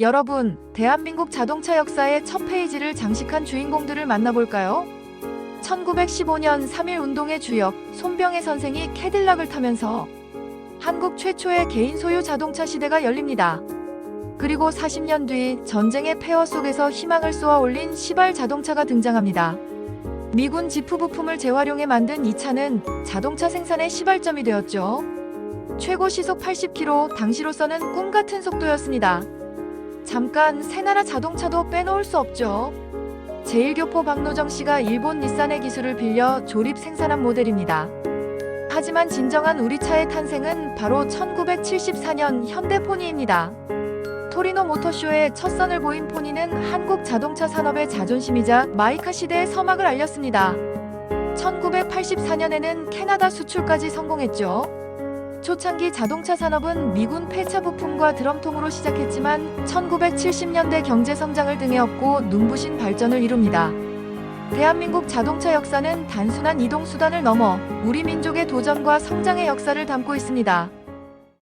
여러분, 대한민국 자동차 역사의 첫 페이지를 장식한 주인공들을 만나볼까요? 1915년 3.1 운동의 주역 손병혜 선생이 캐딜락을 타면서 한국 최초의 개인 소유 자동차 시대가 열립니다. 그리고 40년 뒤 전쟁의 폐허 속에서 희망을 쏘아 올린 시발 자동차가 등장합니다. 미군 지프 부품을 재활용해 만든 이 차는 자동차 생산의 시발점이 되었죠. 최고 시속 80km, 당시로서는 꿈 같은 속도였습니다. 잠깐 새나라 자동차도 빼놓을 수 없죠. 제1교포 박노정 씨가 일본 닛산의 기술을 빌려 조립 생산한 모델입니다. 하지만 진정한 우리 차의 탄생은 바로 1974년 현대 포니입니다. 토리노 모터쇼의 첫 선을 보인 포니는 한국 자동차 산업의 자존심이자 마이카 시대의 서막을 알렸습니다. 1984년에는 캐나다 수출까지 성공했죠. 초창기 자동차 산업은 미군 폐차 부품과 드럼통으로 시작했지만 1970년대 경제 성장을 등에 업고 눈부신 발전을 이룹니다. 대한민국 자동차 역사는 단순한 이동 수단을 넘어 우리 민족의 도전과 성장의 역사를 담고 있습니다.